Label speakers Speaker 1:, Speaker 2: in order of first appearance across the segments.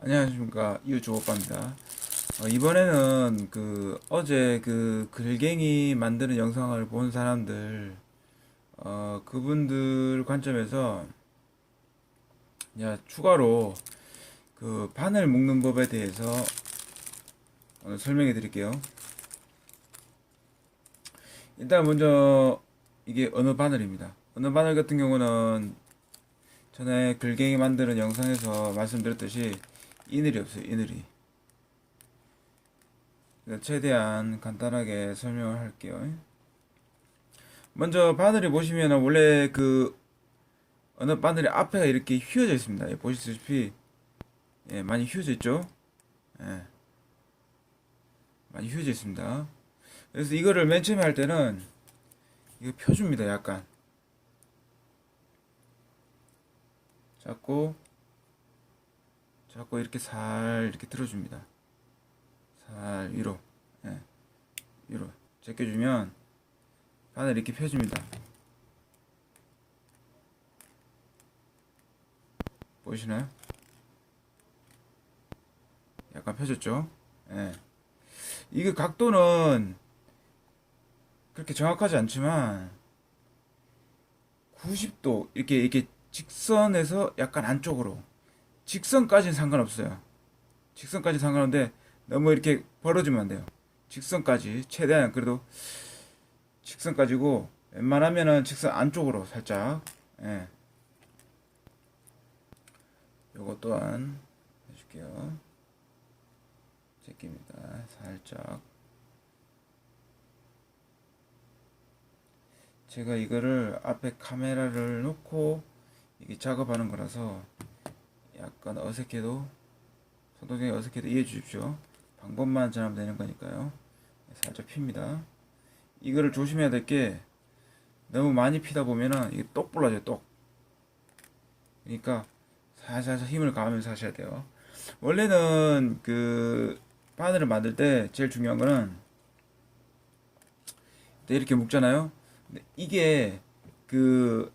Speaker 1: 안녕하십니까. 이웃주오빠입니다. 어, 이번에는 그 어제 그 글갱이 만드는 영상을 본 사람들 어, 그분들 관점에서 야, 추가로 그 바늘 묶는 법에 대해서 오늘 설명해 드릴게요. 일단 먼저 이게 어느 바늘입니다. 어느 바늘 같은 경우는 전에 글갱이 만드는 영상에서 말씀드렸듯이 이늘이 없어요, 이늘이. 그래서 최대한 간단하게 설명을 할게요. 먼저 바늘이 보시면 원래 그 어느 바늘이 앞에가 이렇게 휘어져 있습니다. 예, 보시다시피 예, 많이 휘어져 있죠? 예. 많이 휘어져 있습니다. 그래서 이거를 맨 처음에 할 때는 이거 펴줍니다. 약간 잡고 자꾸 이렇게 살 이렇게 들어줍니다. 살 위로, 예, 위로 제껴주면 바늘 이렇게 펴줍니다. 보이시나요? 약간 펴졌죠? 예. 이게 각도는 그렇게 정확하지 않지만 90도 이렇게 이렇게 직선에서 약간 안쪽으로 직선까지는 상관없어요. 직선까지 상관없는데 너무 이렇게 벌어지면 안 돼요. 직선까지 최대한 그래도 직선까지고 웬만하면은 직선 안쪽으로 살짝 예. 요거 또한 해줄게요. 제낍니다. 살짝 제가 이거를 앞에 카메라를 놓고 이게 작업하는 거라서 약간 어색해도 소독이 어색해도 이해해 주십시오. 방법만 전하면 되는 거니까요. 살짝 핍니다. 이거를 조심해야 될 게 너무 많이 피다 보면은 이게 똑 불러져요. 똑. 그러니까 살살 힘을 가하면서 하셔야 돼요. 원래는 그 바늘을 만들 때 제일 중요한 거는 이렇게 묶잖아요. 이게 그,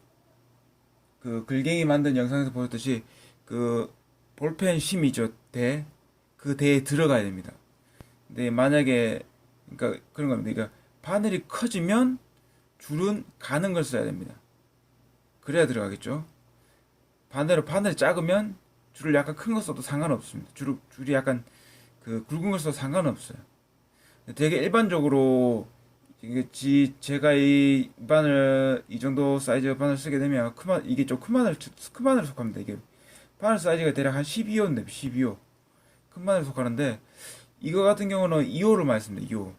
Speaker 1: 그 글갱이 만든 영상에서 보였듯이 그 볼펜 심이죠 대. 그 대에 들어가야 됩니다. 근데 만약에 그러니까 그런 겁니다. 그러니까 바늘이 커지면 줄은 가는 걸 써야 됩니다. 그래야 들어가겠죠. 반대로 바늘이 작으면 줄을 약간 큰 거 써도 상관없습니다. 줄, 줄이 약간 그 굵은 걸 써도 상관없어요. 되게 일반적으로 이게 지 제가 이 바늘 이 정도 사이즈 바늘 쓰게 되면 큰 바, 이게 좀큰 바늘 속합니다. 이게 바늘 사이즈가 대략 한 12호인데 12호 큰 바늘 속하는데 이거 같은 경우는 2호를 많이 씁니다. 2호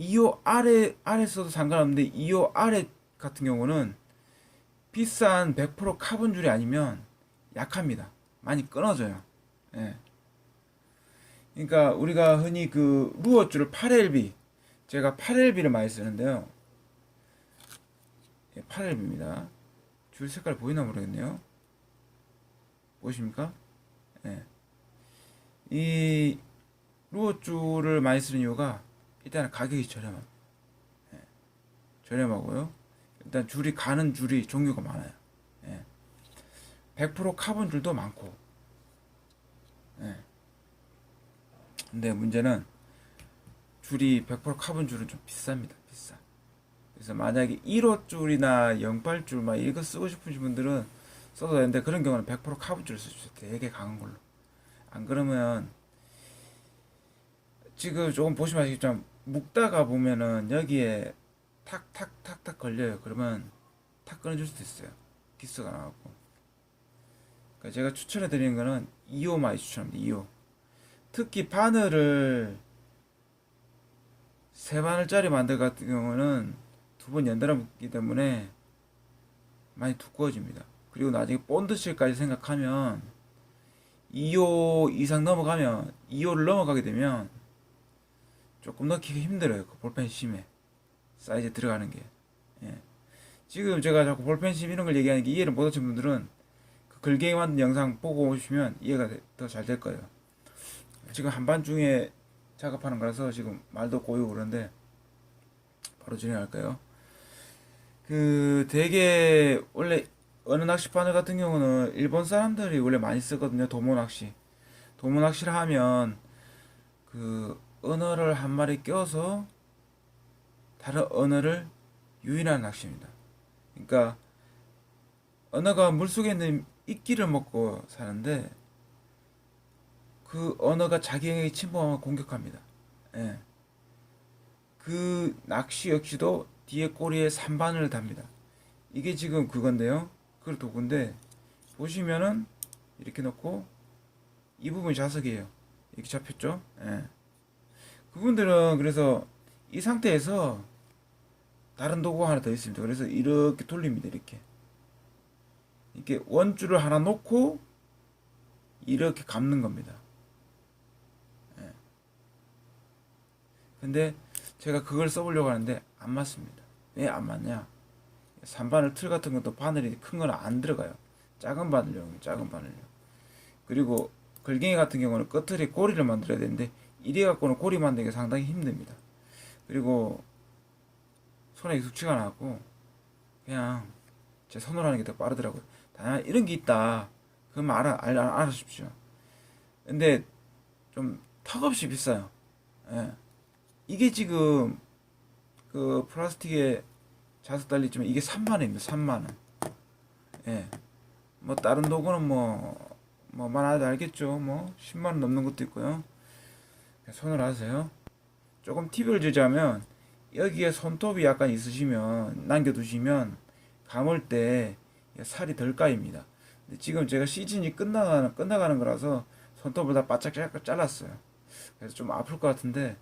Speaker 1: 2호 아래 아래 써도 상관없는데 2호 아래 같은 경우는 비싼 100% 카본 줄이 아니면 약합니다. 많이 끊어져요. 예. 그러니까 우리가 흔히 그 루어 줄을 8LB 제가 8LB를 많이 쓰는데요. 예, 8LB입니다. 줄 색깔 보이나 모르겠네요. 보이십니까? 예. 이 루어 줄을 많이 쓰는 이유가 일단 가격이 저렴합니다. 예. 저렴하고요. 일단 줄이 가는 줄이 종류가 많아요. 예. 100% 카본 줄도 많고. 예. 근데 문제는 줄이 100% 카본 줄은 좀 비쌉니다. 비싸. 그래서 만약에 1호 줄이나 08줄 막 이거 쓰고 싶으신 분들은 써도 되는데 그런 경우는 100% 카본 줄을 쓰십시오. 되게 강한 걸로. 안 그러면 지금 조금 보시면 아시겠지만 묶다가 보면은 여기에 탁탁탁탁 걸려요. 그러면 탁 끊어줄 수도 있어요. 기스가 나갖고. 그러니까 제가 추천해 드리는 거는 2호 많이 추천합니다. 2호. 특히 바늘을 세 바늘짜리 만들 같은 경우는 두 번 연달아 묶기 때문에 많이 두꺼워집니다. 그리고 나중에 본드실까지 생각하면 2호 이상 넘어가면 2호를 넘어가게 되면 조금 넣기가 힘들어요. 그 볼펜 심에 사이즈 들어가는 게. 예. 지금 제가 자꾸 볼펜 심 이런 걸 얘기하는 게 이해를 못하신 분들은 그 글갱이 만든 영상 보고 오시면 이해가 더 잘 될 거예요. 지금 한반중에 작업하는 거라서 지금 말도 꼬이고 그런데 바로 진행할까요? 그 되게 원래 어느 낚시 바늘 같은 경우는 일본 사람들이 원래 많이 쓰거든요. 도모 낚시. 도무 낚시를 하면 그 언어를 한 마리 껴서 다른 언어를 유인하는 낚시입니다. 그러니까 언어가 물속에 있는 이끼를 먹고 사는데 그 언어가 자기에게 침범하면 공격합니다. 예. 그 낚시 역시도 뒤에 꼬리에 산바늘을 답니다. 이게 지금 그건데요. 그 도구인데 보시면은 이렇게 놓고 이 부분이 자석이에요. 이렇게 잡혔죠? 예. 그분들은 그래서 이 상태에서 다른 도구가 하나 더 있습니다. 그래서 이렇게 돌립니다. 이렇게. 이렇게 원줄을 하나 놓고 이렇게 감는 겁니다. 예. 근데 제가 그걸 써보려고 하는데 안 맞습니다. 왜 안 맞냐? 산바늘 틀 같은 것도 바늘이 큰 건 안 들어가요. 작은 바늘용, 작은 바늘용. 그리고 걸갱이 같은 경우는 끝을 고리를 만들어야 되는데 이래 갖고는 고리 만들기 상당히 힘듭니다. 그리고 손에 익숙치가 않았고 그냥 제 손으로 하는 게 더 빠르더라고요. 다만 이런 게 있다. 그럼 알아, 알, 알, 알아주십시오. 근데 좀 턱없이 비싸요. 예. 이게 지금 그 플라스틱에 자석 달리지만 이게 3만 원입니다. 3만 원. 예. 뭐 다른 도구는 뭐, 뭐 말하지 알겠죠. 뭐 10만 원 넘는 것도 있고요. 손을 하세요. 조금 팁을 주자면 여기에 손톱이 약간 있으시면 남겨두시면 감을 때 살이 덜 까입니다. 근데 지금 제가 시즌이 끝나가는 끝나가는 거라서 손톱을 다 바짝 잘랐어요. 그래서 좀 아플 것 같은데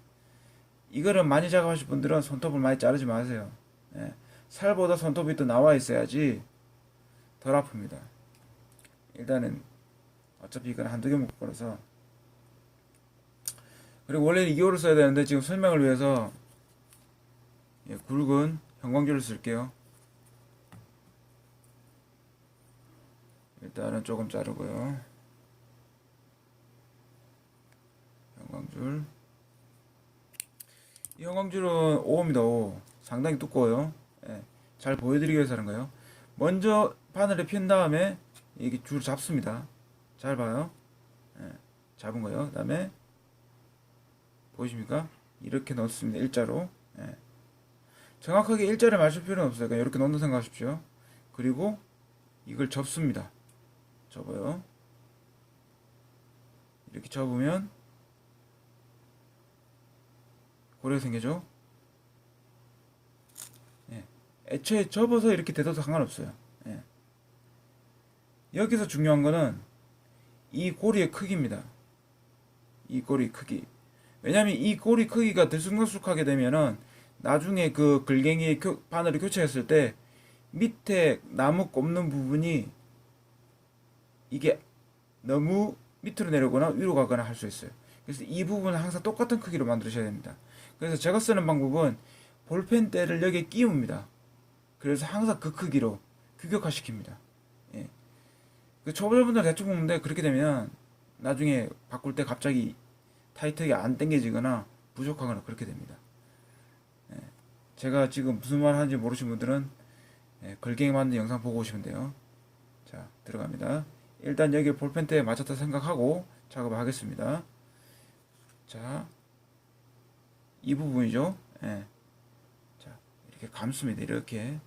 Speaker 1: 이거를 많이 작업하실 분들은 손톱을 많이 자르지 마세요. 예. 살보다 손톱이 더 나와 있어야지 덜 아픕니다. 일단은 어차피 이건 한두 개 먹을 거라서 그리고 원래는 2호를 써야 되는데 지금 설명을 위해서 예, 굵은 형광줄을 쓸게요. 일단은 조금 자르고요. 형광줄. 이 형광줄은 5호입니다. 5. 상당히 두꺼워요. 예, 잘 보여드리기 위해서 하는 거예요. 먼저 바늘에 핀 다음에 이게 줄 잡습니다. 잘 봐요. 예, 잡은 거요. 그 다음에 보이십니까? 이렇게 넣습니다. 일자로. 예. 정확하게 일자를 맞출 필요는 없어요. 그냥 이렇게 넣는 생각하십시오. 그리고 이걸 접습니다. 접어요. 이렇게 접으면 고리가 생겨죠? 예. 애초에 접어서 이렇게 대도 상관없어요. 예. 여기서 중요한 거는 이 고리의 크기입니다. 이 고리 크기. 왜냐면 이 고리 크기가 들쑥날쑥하게 되면은 나중에 그 글갱이 교, 바늘을 교체했을 때 밑에 나무 꼽는 부분이 이게 너무 밑으로 내려오거나 위로 가거나 할 수 있어요. 그래서 이 부분은 항상 똑같은 크기로 만드셔야 됩니다. 그래서 제가 쓰는 방법은 볼펜대를 여기에 끼웁니다. 그래서 항상 그 크기로 규격화시킵니다. 예. 그 초보자분들 대충 보는데 그렇게 되면 나중에 바꿀 때 갑자기 타이트하게 안 당겨지거나 부족하거나 그렇게 됩니다. 예. 제가 지금 무슨 말 하는지 모르신 분들은 예, 걸갱이 만든 영상 보고 오시면 돼요. 자, 들어갑니다. 일단 여기 볼펜대에 맞췄다 생각하고 작업을 하겠습니다. 자, 이 부분이죠. 예. 자, 이렇게 감습니다. 이렇게.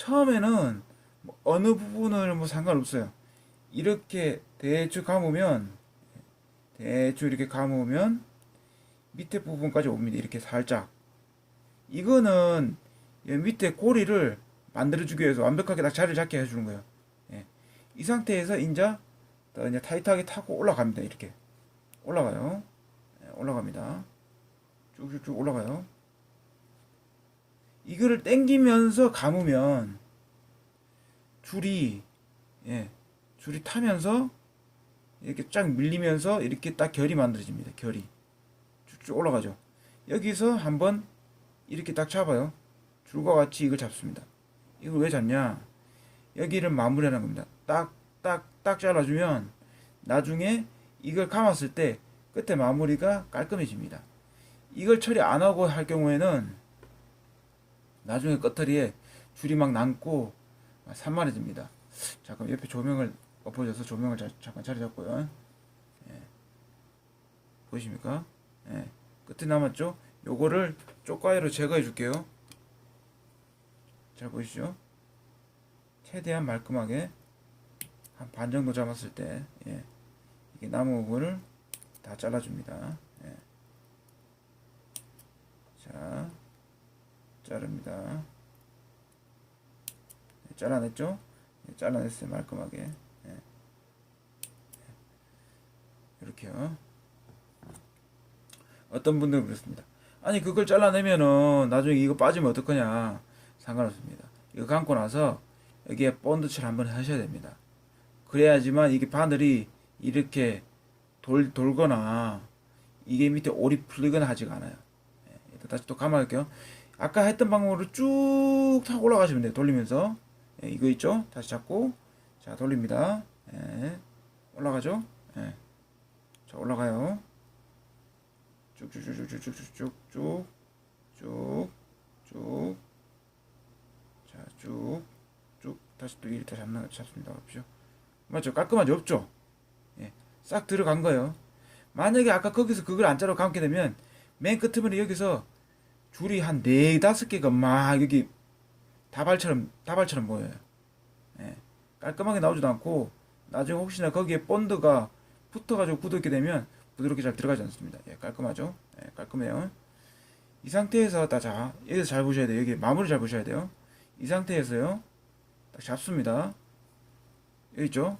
Speaker 1: 처음에는 뭐 어느 부분을 뭐 상관없어요. 이렇게 대충 감으면, 대충 이렇게 감으면 밑에 부분까지 옵니다. 이렇게 살짝. 이거는 이 밑에 고리를 만들어주기 위해서 완벽하게 딱 자리를 잡게 해주는 거예요. 예. 이 상태에서 이제 더 이제 타이트하게 타고 올라갑니다. 이렇게 올라가요. 예, 올라갑니다. 쭉쭉쭉 올라가요. 이거를 당기면서 감으면 줄이 예 줄이 타면서 이렇게 쫙 밀리면서 이렇게 딱 결이 만들어집니다. 결이 쭉쭉 올라가죠. 여기서 한번 이렇게 딱 잡아요. 줄과 같이 이걸 잡습니다. 이걸 왜 잡냐? 여기를 마무리하는 겁니다. 딱, 딱, 딱 잘라주면 나중에 이걸 감았을 때 끝에 마무리가 깔끔해집니다. 이걸 처리 안 하고 할 경우에는 나중에 끝털이에 줄이 막 남고 산만해집니다. 잠깐 옆에 조명을 엎어져서 조명을 자, 잠깐 자리 잡고요. 예. 보이십니까? 예. 끝에 남았죠? 요거를 쪽가위로 제거해 줄게요. 잘 보이시죠? 최대한 말끔하게 한 반 정도 잡았을 때, 예. 이게 남은 부분을 다 잘라줍니다. 예. 자, 자릅니다. 네, 잘라냈죠? 네, 잘라냈어요, 말끔하게. 예. 이렇게요. 어떤 분들은 그렇습니다. 아니 그걸 잘라내면은 나중에 이거 빠지면 어떡하냐 상관없습니다. 이거 감고 나서 여기에 본드칠 한번 하셔야 됩니다. 그래야지만 이게 바늘이 이렇게 돌 돌거나 이게 밑에 올이 풀리거나 하지가 않아요. 예, 일단 다시 또 감아볼게요. 아까 했던 방법으로 쭉 타고 올라가시면 돼요. 돌리면서 예, 이거 있죠? 다시 잡고 자 돌립니다. 예, 올라가죠? 예. 자 올라가요. 쭉쭉쭉쭉쭉쭉쭉쭉 쭉 쭉 자, 쭉, 쭉, 다시 또 다시 잡나, 잡습니다. 보십시오. 맞죠? 깔끔하죠? 없죠? 예, 싹 들어간 거예요. 만약에 아까 거기서 그걸 안 자르고 감게 되면, 맨 끝으로 여기서 줄이 한 네, 다섯 개가 막 여기 다발처럼, 다발처럼 보여요. 예, 깔끔하게 나오지도 않고, 나중에 혹시나 거기에 본드가 붙어가지고 굳었게 되면, 부드럽게 잘 들어가지 않습니다. 예, 깔끔하죠? 예, 깔끔해요. 이 상태에서 다 자, 여기서 잘 보셔야 돼요. 여기 마무리 잘 보셔야 돼요. 이 상태에서요. 딱 잡습니다. 여기 있죠?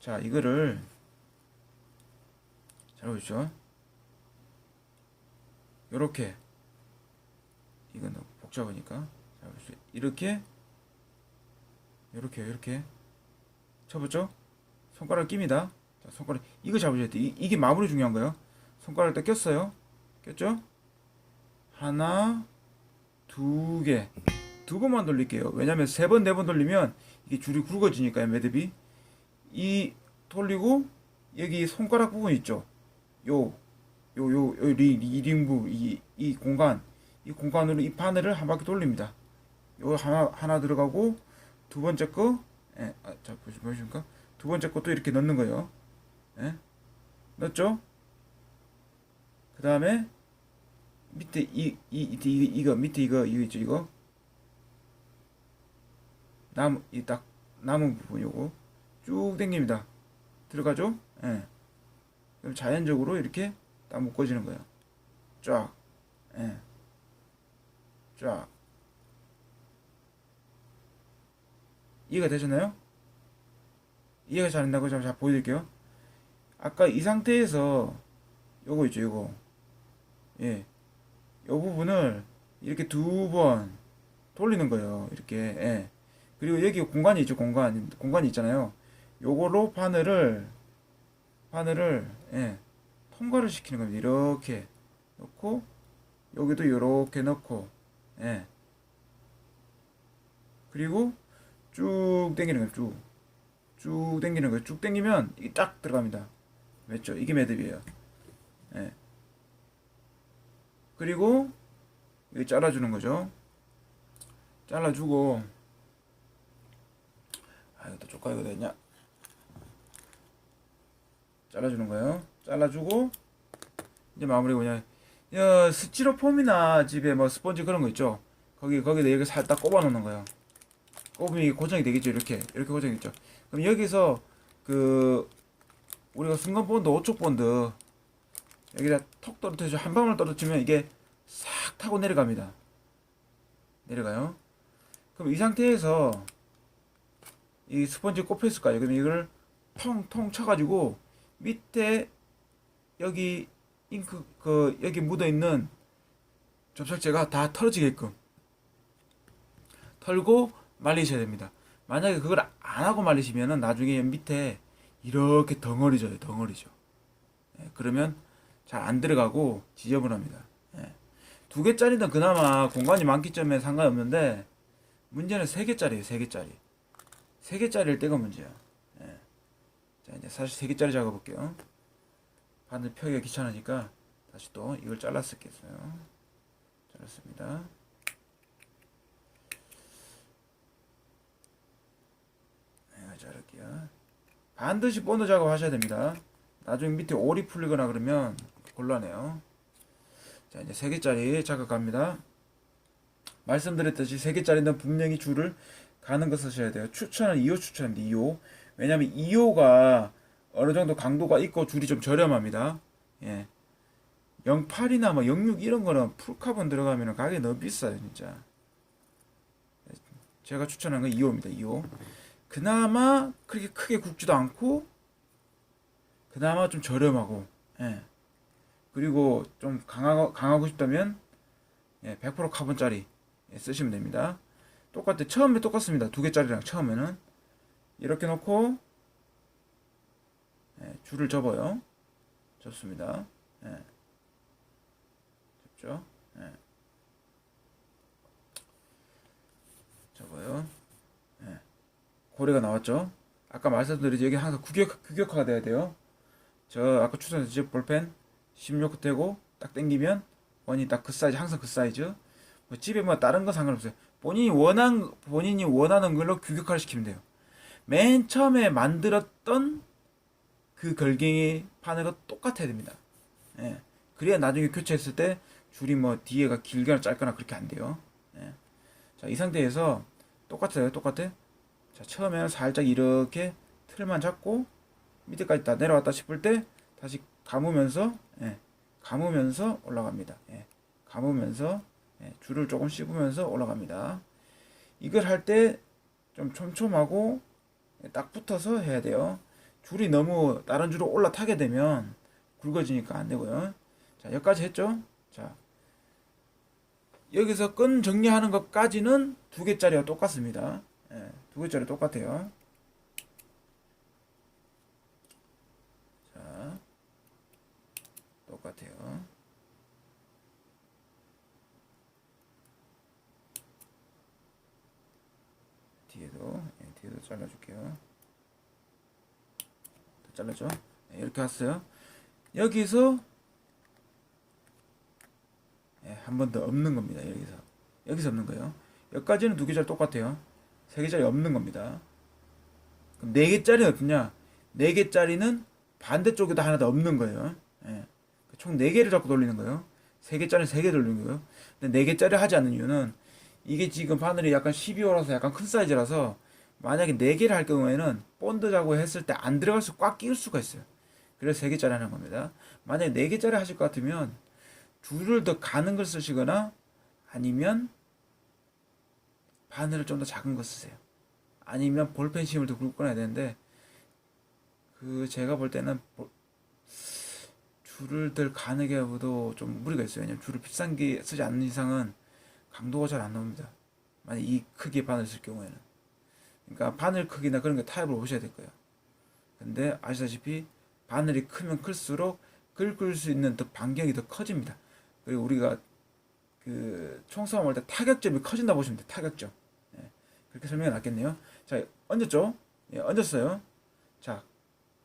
Speaker 1: 자, 이거를 잘 보십시오. 요렇게 이건 너무 복잡하니까. 이렇게 요렇게 요렇게 쳐봤죠? 손가락 낍니다. 자, 손가락 이거 잡으셔야 돼. 이, 이게 마무리 중요한 거예요. 손가락 딱 꼈어요. 꼈죠? 하나, 두 개, 두 번만 돌릴게요. 왜냐면 세 번, 네 번 돌리면 이게 줄이 굵어지니까요, 매듭이. 이 돌리고 여기 손가락 부분 있죠. 요, 요, 요, 요 리, 이 링부 이, 이 공간, 이 공간으로 이 바늘을 한 바퀴 돌립니다. 요 하나 하나 들어가고 두 번째 거, 예, 아, 자 보시 보십니까? 두 번째 것도 이렇게 넣는 거예요. 예, 넣었죠? 그 다음에 밑에 이, 이, 이, 이, 이거 밑에 이거 이거 있죠 이거 남, 이 딱 남은 부분 요거 쭉 당깁니다 들어가죠? 예. 그럼 자연적으로 이렇게 딱 묶어지는 거예요 쫙 예. 쫙 이해가 되셨나요? 이해가 잘 된다고 제가 보여드릴게요 아까 이 상태에서 요거 있죠 요거 예. 요 부분을 이렇게 두 번 돌리는 거예요. 이렇게. 예. 그리고 여기 공간이 있죠. 공간. 공간이 있잖아요. 요걸로 바늘을 바늘을 예. 통과를 시키는 겁니다. 이렇게 넣고 여기도 이렇게 넣고 예. 그리고 쭉 당기는 거예요. 쭉. 쭉 당기는 거예요. 쭉 당기면 이게 딱 들어갑니다. 맞죠? 이게 매듭이에요. 예. 그리고 여기 잘라주는 거죠. 잘라주고 아 이것도 쪽가위가 됐냐? 잘라주는 거예요. 잘라주고 이제 마무리 뭐냐? 야, 스티로폼이나 집에 뭐 스펀지 그런 거 있죠. 거기 거기다 여기 살짝 꼽아 놓는 거예요. 꼽으면 이게 고정이 되겠죠. 이렇게 이렇게 고정이 있죠. 그럼 여기서 그 우리가 순간 본드, 오촉 본드 여기다 톡 떨어뜨려 한 방울 떨어뜨리면 이게 싹 타고 내려갑니다. 내려가요. 그럼 이 상태에서 이 스펀지 꼽혔을까요? 그럼 이걸 통통 쳐가지고 밑에 여기 잉크 그 여기 묻어 있는 접착제가 다 털어지게끔 털고 말리셔야 됩니다. 만약에 그걸 안 하고 말리시면은 나중에 밑에 이렇게 덩어리져요, 덩어리죠. 예, 그러면 잘 안 들어가고 지저분합니다. 예. 두 개짜리는 그나마 공간이 많기 때문에 상관없는데 문제는 세 개짜리예요, 세 개짜리. 세 개짜리일 때가 문제야. 예. 자 이제 사실 세 개짜리 작업볼게요. 바늘 펴기가 귀찮으니까 다시 또 이걸 잘랐었겠어요. 잘랐습니다. 내가 자를게요. 반드시 본드 작업 하셔야 됩니다. 나중에 밑에 올이 풀리거나 그러면 곤란해요. 자, 이제 세 개짜리 자극합니다. 말씀드렸듯이 세 개짜리는 분명히 줄을 가는 거 쓰셔야 돼요. 추천은 2호 추천입니다. 2호. 왜냐면 2호가 어느 정도 강도가 있고 줄이 좀 저렴합니다. 예. 08이나 뭐 06 이런 거는 풀카본 들어가면 가격이 너무 비싸요, 진짜. 제가 추천한 건 2호입니다. 2호. 그나마 그렇게 크게 굵지도 않고 그나마 좀 저렴하고 예. 그리고 좀 강하고, 강하고 싶다면 예, 100% 카본짜리 예, 쓰시면 됩니다. 똑같아 처음에 똑같습니다. 두 개짜리랑 처음에는 이렇게 놓고 예, 줄을 접어요. 접습니다. 예. 접죠. 예. 접어요. 예. 고래가 나왔죠. 아까 말씀드린 여기 항상 규격, 규격화가 돼야 돼요. 저 아까 추천했죠 볼펜 16 끝에고 딱 당기면 원이 딱 그 사이즈 항상 그 사이즈 뭐 집에 뭐 다른 거 상관없어요 본인이 원한 본인이 원하는 걸로 규격화를 시키면 돼요 맨 처음에 만들었던 그 걸갱이 파늘과 똑같아야 됩니다 예. 그래야 나중에 교체했을 때 줄이 뭐 뒤에가 길거나 짧거나 그렇게 안 돼요 예. 자 이 상태에서 똑같아요 똑같아 자 처음에는 살짝 이렇게 틀만 잡고 밑에까지 다 내려왔다 싶을 때 다시 감으면서 예, 감으면서 올라갑니다. 예, 감으면서 예, 줄을 조금 씹으면서 올라갑니다. 이걸 할 때 좀 촘촘하고 예, 딱 붙어서 해야 돼요. 줄이 너무 다른 줄로 올라타게 되면 굵어지니까 안 되고요. 자, 여기까지 했죠? 자, 여기서 끈 정리하는 것까지는 두 개짜리와 똑같습니다. 예, 두 개짜리 똑같아요. 자, 똑같아요. 뒤에도, 예, 뒤에도 잘라줄게요. 다 잘랐죠? 예, 이렇게 왔어요. 여기서, 예, 한번 더 없는 겁니다. 여기서. 여기서 없는 거예요. 여기까지는 두 개짜리 똑같아요. 세 개짜리 없는 겁니다. 그럼 네 개짜리는 어떠냐? 네 개짜리는 반대쪽에도 하나 더 없는 거예요. 예. 총네 개를 자꾸 돌리는 거예요. 세 개짜리 세 개 돌리는 거예요. 근데 네 개짜리 하지 않는 이유는 이게 지금 바늘이 약간 12호라서 약간 큰 사이즈라서 만약에 네 개를 할 경우에는 본드 자고 했을 때 안 들어갈 수꽉 끼울 수가 있어요. 그래서 세 개짜리 하는 겁니다. 만약에 네 개짜리 하실 것 같으면 줄을 더 가는 걸 쓰시거나 아니면 바늘을 좀 더 작은 거 쓰세요. 아니면 볼펜 심을 더 굵고 꺼내야 되는데 그 제가 볼 때는 볼- 줄을 들 가는 게도 좀 무리가 있어요. 왜냐면 줄을 비싼 게 쓰지 않는 이상은 강도가 잘 안 나옵니다. 만약 이 크기의 바늘 쓸 경우에는. 그러니까 바늘 크기나 그런 게 타입을 보셔야 될 거예요. 근데 아시다시피 바늘이 크면 클수록 긁을 수 있는 더 반경이 더 커집니다. 그리고 우리가 그 총싸움 할 때 타격점이 커진다 보시면 돼요. 타격점. 예, 그렇게 설명이 낫겠네요. 자, 얹었죠? 예, 얹었어요. 자,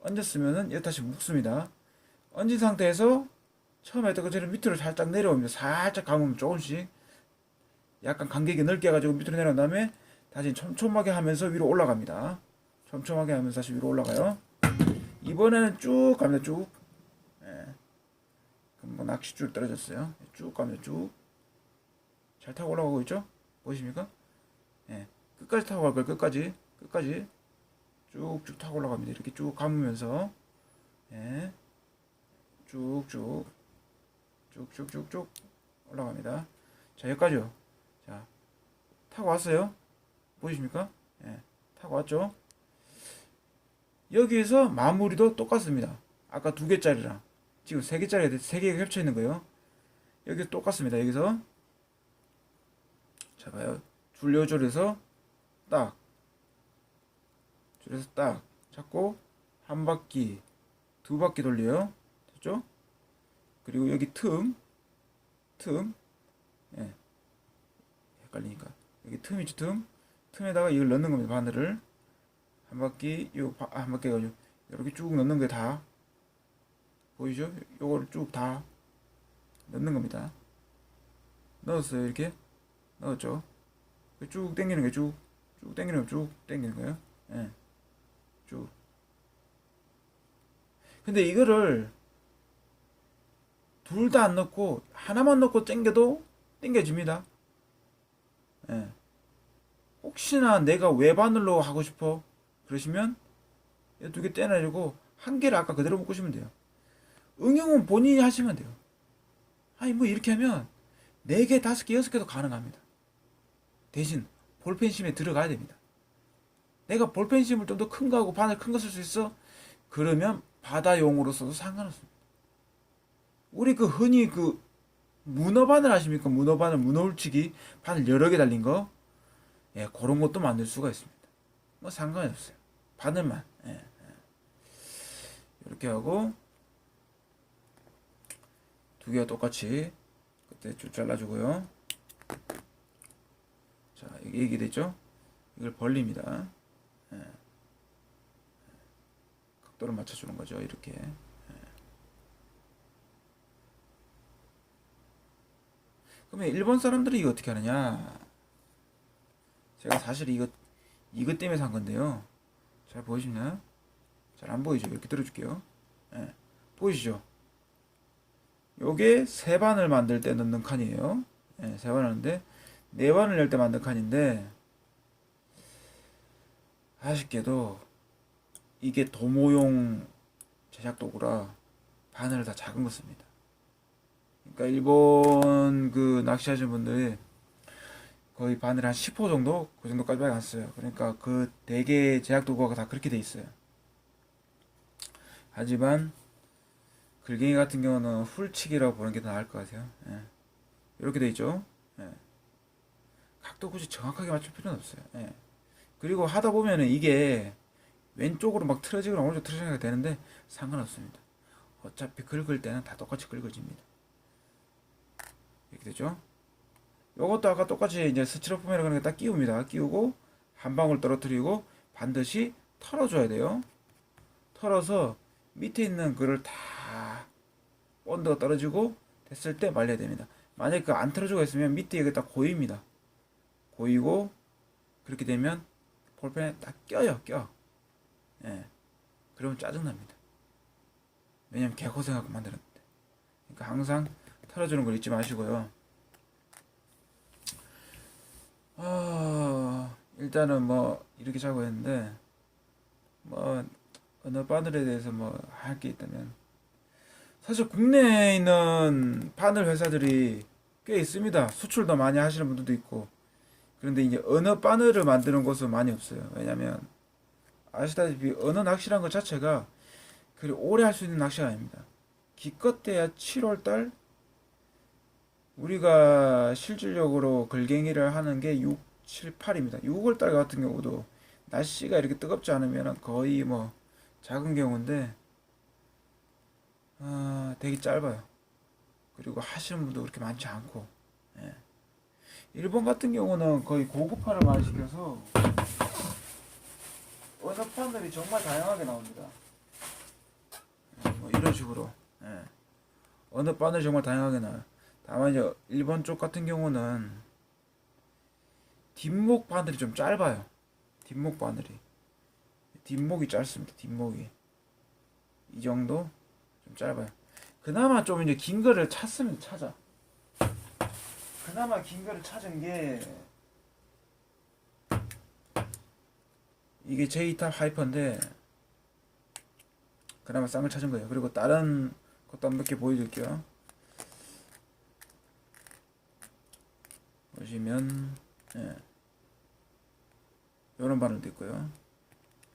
Speaker 1: 얹었으면은 얘 다시 묶습니다. 얹은 상태에서 처음에 했던 것처럼 밑으로 살짝 내려옵니다. 살짝 감으면 조금씩 약간 간격이 넓게 해가지고 밑으로 내려온 다음에 다시 촘촘하게 하면서 위로 올라갑니다. 촘촘하게 하면서 다시 위로 올라가요. 이번에는 쭉 갑니다. 쭉. 예. 그럼 뭐 낚시줄 떨어졌어요. 쭉 갑니다. 쭉. 잘 타고 올라가고 있죠? 보이십니까? 예. 끝까지 타고 갈 거예요. 끝까지. 끝까지. 쭉쭉 타고 올라갑니다. 이렇게 쭉 감으면서. 예. 쭉쭉. 쭉쭉쭉쭉 올라갑니다. 자, 여기까지요. 자, 타고 왔어요. 보이십니까? 예. 타고 왔죠? 여기에서 마무리도 똑같습니다. 아까 두 개짜리랑 지금 세 개짜리가 세 개가 겹쳐 있는 거예요. 여기 똑같습니다. 여기서 자 봐요. 줄 요절에서 딱 줄에서 딱 잡고 한 바퀴 두 바퀴 돌려요. 됐죠? 그리고 여기 틈 틈, 예, 헷갈리니까 여기 틈이죠 틈 틈에다가 이걸 넣는 겁니다 바늘을 한 바퀴 요한 바퀴 가지고 이렇게 쭉 넣는 게 다 보이죠? 요거를 쭉다 넣는 겁니다 넣었어요 이렇게 넣었죠 쭉 당기는 거예요 쭉쭉 당기는 거 쭉 당기는 거예요 예. 쭉 근데 이거를 둘 다 안 넣고 하나만 넣고 당겨도 당겨집니다. 예. 혹시나 내가 외바늘로 하고 싶어 그러시면 이두개 떼내주고 한 개를 아까 그대로 묶으시면 돼요. 응용은 본인이 하시면 돼요. 아니 뭐 이렇게 하면 네 개, 다섯 개, 여섯 개도 가능합니다. 대신 볼펜심에 들어가야 됩니다. 내가 볼펜심을 좀 더 큰 거 하고 바늘 큰 거 쓸 수 있어? 그러면 바다용으로 써도 상관없습니다. 우리 그 흔히 그 문어 바늘 아십니까? 문어 바늘, 문어 울치기 바늘 여러 개 달린 거, 예, 그런 것도 만들 수가 있습니다. 뭐 상관이 없어요. 바늘만, 예, 예. 이렇게 하고 두 개가 똑같이 그때 쭉 잘라주고요. 자, 이게 이게 됐죠? 이걸 벌립니다. 예. 각도를 맞춰주는 거죠. 이렇게. 그러면 일본 사람들이 이거 어떻게 하느냐? 제가 사실 이거 이것 때문에 산 건데요. 잘 보이시나요? 잘 안 보이죠? 이렇게 들어줄게요. 예. 보이시죠? 요게 세 반을 만들 때 넣는 칸이에요. 예, 세 반을 넣는데 네 반을 열 때 만든 칸인데 아쉽게도 이게 도모용 제작 도구라 바늘을 다 작은 거 씁니다. 그러니까 일본 그 낚시하시는 분들이 거의 바늘 한 10호 정도 그 정도까지밖에 안 써요. 그러니까 그 대개 제작 도구가 다 그렇게 돼 있어요. 하지만 글갱이 같은 경우는 훌치기라고 보는 게 더 나을 것 같아요. 예. 이렇게 돼 있죠. 예. 각도 굳이 정확하게 맞출 필요는 없어요. 예. 그리고 하다 보면은 이게 왼쪽으로 막 틀어지거나 오른쪽 틀어지거나 되는데 상관없습니다. 어차피 긁을 때는 다 똑같이 긁어집니다. 이렇게 되죠. 요것도 아까 똑같이 이제 스티로폼이라고 하는 게 딱 끼웁니다. 끼우고 한 방울 떨어뜨리고 반드시 털어줘야 돼요. 털어서 밑에 있는 그를 다 본드가 떨어지고 됐을 때 말려야 됩니다. 만약에 그 안 털어주고 있으면 밑에 이게 딱 고입니다. 고이고 그렇게 되면 볼펜에 딱 껴요, 껴. 예. 그러면 짜증납니다. 왜냐면 개고생하고 만들었는데. 그러니까 항상 털어주는 걸 잊지 마시고요. 아, 일단은 뭐 이렇게 자고 했는데 뭐 어느 바늘에 대해서 뭐 할 게 있다면 사실 국내에 있는 바늘 회사들이 꽤 있습니다. 수출도 많이 하시는 분들도 있고 그런데 이제 언어 바늘을 만드는 곳은 많이 없어요. 왜냐면 아시다시피 언어 낚시란 것 자체가 그리 오래 할 수 있는 낚시가 아닙니다. 기껏해야 7월달 우리가 실질적으로 걸갱이를 하는 게 6, 7, 8입니다. 6월달 같은 경우도 날씨가 이렇게 뜨겁지 않으면 거의 뭐 작은 경우인데 아, 되게 짧아요. 그리고 하시는 분도 그렇게 많지 않고 예. 일본 같은 경우는 거의 고급화를 많이 시켜서 언어 판들이 정말 다양하게 나옵니다. 예, 뭐 이런 식으로 예. 언어 바늘이 정말 다양하게 나와요. 다만 이제 일본 쪽 같은 경우는 뒷목 바늘이 좀 짧아요. 뒷목 바늘이 뒷목이 짧습니다. 뒷목이 이 정도 좀 짧아요. 그나마 좀 이제 긴 거를 찾으면 찾아. 그나마 긴 거를 찾은 게 이게 제이탑 하이퍼인데 그나마 싼걸 찾은 거예요. 그리고 다른 것도 한 몇 개 보여드릴게요. 보시면 예. 이런 바늘도 있고요.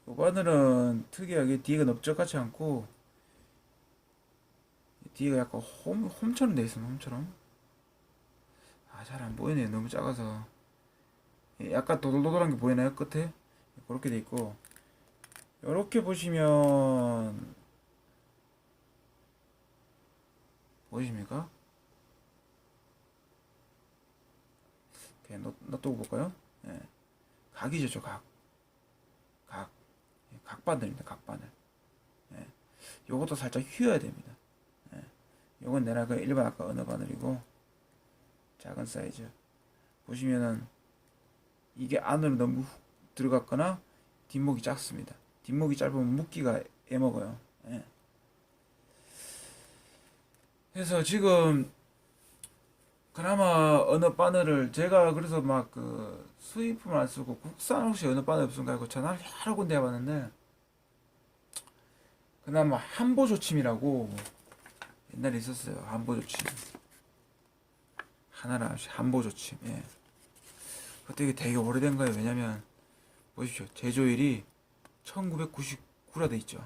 Speaker 1: 이 바늘은 특이하게 뒤가 넓적같지 않고 뒤가 약간 홈, 홈처럼 돼 있어요. 홈처럼. 아, 잘 안 보이네요. 너무 작아서. 예, 약간 도돌도돌한 게 보이나요? 끝에? 그렇게 돼 있고. 이렇게 보시면 보이십니까? 너, 놔두고 볼까요? 예. 각이죠, 저 각. 각. 예, 각바늘입니다, 각바늘. 예. 요것도 살짝 휘어야 됩니다. 예. 요건 내가 그 일반 아까 어느 바늘이고, 작은 사이즈. 보시면은, 이게 안으로 너무 훅 들어갔거나, 뒷목이 작습니다. 뒷목이 짧으면 묶기가 애먹어요. 예. 그래서 지금 그나마 어느 바늘을 제가 그래서 막 그 수입품을 안 쓰고 국산 혹시 어느 바늘 없은가 하고 전화를 여러 군데 해봤는데 그나마 한보조침이라고 옛날에 있었어요. 한보조침. 하나라 한보조침. 예. 그것도 이게 되게 오래된 거예요. 왜냐면 보십시오. 제조일이 1999라 돼 있죠.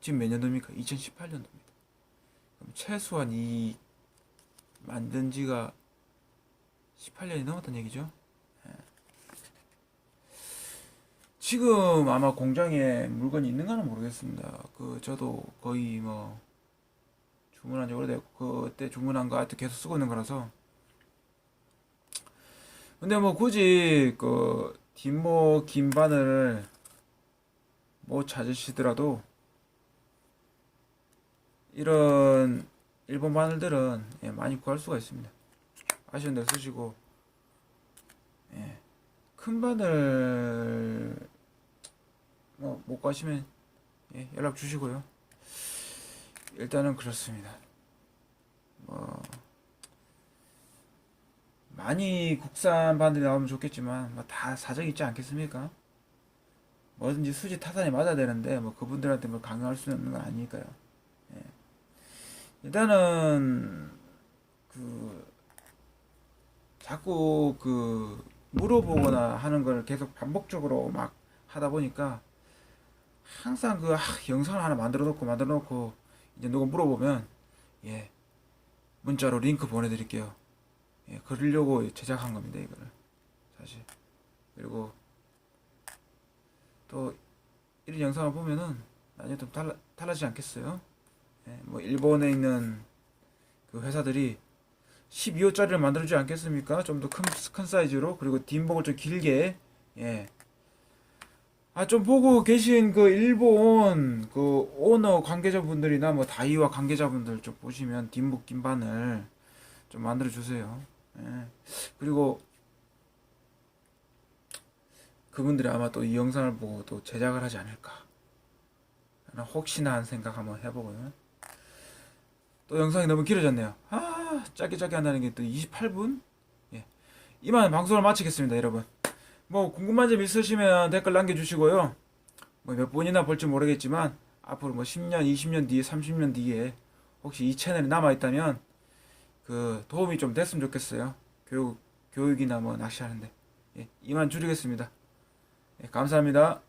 Speaker 1: 지금 몇 년도입니까? 2018년도입니다. 그럼 최소한 이 만든 지가 18년이 넘었던 얘기죠. 예. 지금 아마 공장에 물건이 있는가는 모르겠습니다. 그 저도 거의 뭐 주문한 지 오래됐고 그때 주문한 거 아직도 계속 쓰고 있는 거라서 근데 뭐 굳이 그 뒷목 긴 바늘 뭐 찾으시더라도 이런 일본 바늘들은 예, 많이 구할 수가 있습니다. 아쉬운 데 쓰시고 예, 큰 바늘 뭐 못 가시면 예, 연락 주시고요. 일단은 그렇습니다. 뭐 많이 국산 바늘이 나오면 좋겠지만 뭐 다 사정이 있지 않겠습니까? 뭐든지 수지 타산이 맞아야 되는데 뭐 그분들한테 뭐 강요할 수는 없는 건 아니니까요. 일단은 그 자꾸 그 물어보거나 하는 걸 계속 반복적으로 막 하다 보니까 항상 그 아, 영상을 하나 만들어 놓고 만들어 놓고 이제 누가 물어보면 예 문자로 링크 보내드릴게요. 예 그러려고 제작한 겁니다 이거를. 사실. 그리고 또 이런 영상을 보면은 나중에 좀 달라, 달라지지 않겠어요? 예, 뭐 일본에 있는 그 회사들이 12호짜리를 만들어주지 않겠습니까? 좀 더 큰 큰 사이즈로 그리고 뒷목을 좀 길게 예. 아 좀 보고 계신 그 일본 그 오너 관계자분들이나 뭐 다이와 관계자분들 좀 보시면 뒷목 긴 바늘 좀 만들어 주세요. 예. 그리고 그분들이 아마 또 이 영상을 보고 또 제작을 하지 않을까. 혹시나 한 생각 한번 해보고요. 또 영상이 너무 길어졌네요. 아, 짧게 짧게 한다는 게 또 28분? 예. 이만 방송을 마치겠습니다, 여러분. 뭐, 궁금한 점 있으시면 댓글 남겨주시고요. 뭐, 몇 분이나 볼지 모르겠지만, 앞으로 뭐 10년, 20년 뒤에, 30년 뒤에, 혹시 이 채널이 남아있다면, 그, 도움이 좀 됐으면 좋겠어요. 교육, 교육이나 뭐, 낚시하는데. 예, 이만 줄이겠습니다. 예, 감사합니다.